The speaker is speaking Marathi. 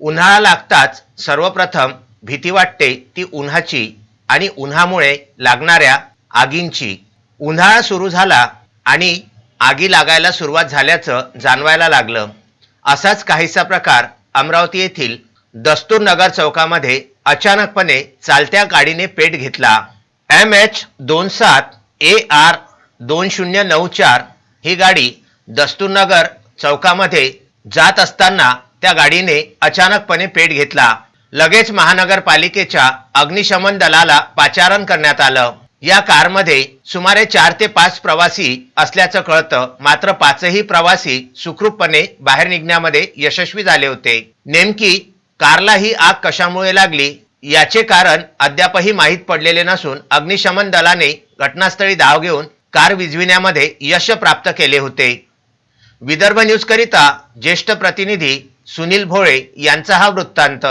उन्हाळा लागताच सर्वप्रथम भीती वाटते ती उन्हाची आणि उन्हामुळे लागणाऱ्या आगींची. उन्हाळा सुरू झाला आणि आगी लागायला सुरुवात झाल्याचं जाणवायला लागलं. असाच काहीसा प्रकार अमरावती येथील दस्तूरनगर चौकामध्ये अचानकपणे चालत्या गाडीने पेट घेतला. एम एच दोन सात ए आर दोन शून्य नऊ चार ही गाडी दस्तूरनगर चौकामध्ये जात असताना त्या गाडीने अचानकपणे पेट घेतला. लगेच महानगरपालिकेच्या अग्निशमन दलाला पाचारण करण्यात आलं. या कारमध्ये सुमारे चार ते पाच प्रवासी असल्याचं कळतं. मात्र पाचही प्रवासी सुखरूपपणे बाहेर निघण्यामध्ये यशस्वी झाले होते. नेमकी कारला ही आग कशामुळे लागली? याचे कारण अद्यापही माहीत पडलेले नसून अग्निशमन दलाने घटनास्थळी धाव घेऊन कार विझविण्यामध्ये यश प्राप्त केले होते. विदर्भ न्यूज करिता ज्येष्ठ प्रतिनिधी सुनील भोळे यांचा हा वृत्तांत.